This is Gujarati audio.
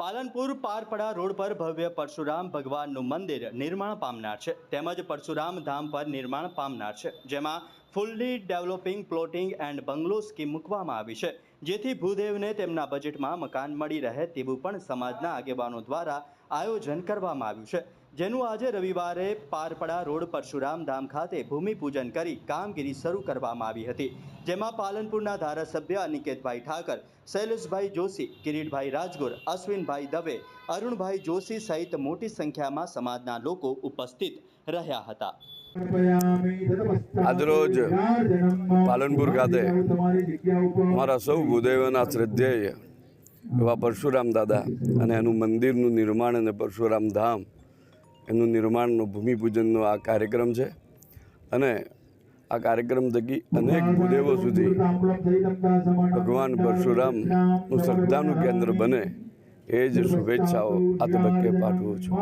પાલનપુર પારપડા રોડ પર ભવ્ય પરશુરામ ભગવાનનું મંદિર નિર્માણ પામનાર છે. તેમજ પરશુરામ ધામ પર નિર્માણ પામનાર છે. જેમાં fully developing, plotting and bungalow scheme મૂકવામાં આવી છે. જેથી ભૂદેવને તેમના બજેટમાં મકાન મળી રહે તેવું પણ સમાજના આગેવાનો દ્વારા આયોજન કરવામાં આવ્યું છે. જેનું આજે રવિવારે પારપડા રોડ પરશુરામ ધામ ખાતે ભૂમિપૂજન કરી કામગીરી શરૂ કરવામાં આવી હતી. જેમાં પાલનપુરના ધારાસભ્ય અનિકેતભાઈ ઠાકર શૈલેષભાઈ જોશી કિરીટભાઈ રાજગોર અશ્વિનભાઈ દવે અરુણભાઈ જોશી સહિત મોટી સંખ્યામાં સમાજના લોકો ઉપસ્થિત રહ્યા હતા. આજરોજ પાલનપુર ખાતે અમારા સૌ ભૂદેવના શ્રદ્ધેય એવા પરશુરામ દાદા અને એનું મંદિરનું નિર્માણ અને પરશુરામ ધામ એનું નિર્માણનો, ભૂમિપૂજનનો આ કાર્યક્રમ છે. અને આ કાર્યક્રમ થકી અનેક ભૂદેવો સુધી ભગવાન પરશુરામનું શ્રદ્ધાનું કેન્દ્ર બને એ જ શુભેચ્છાઓ આ તબક્કે પાઠવું છું.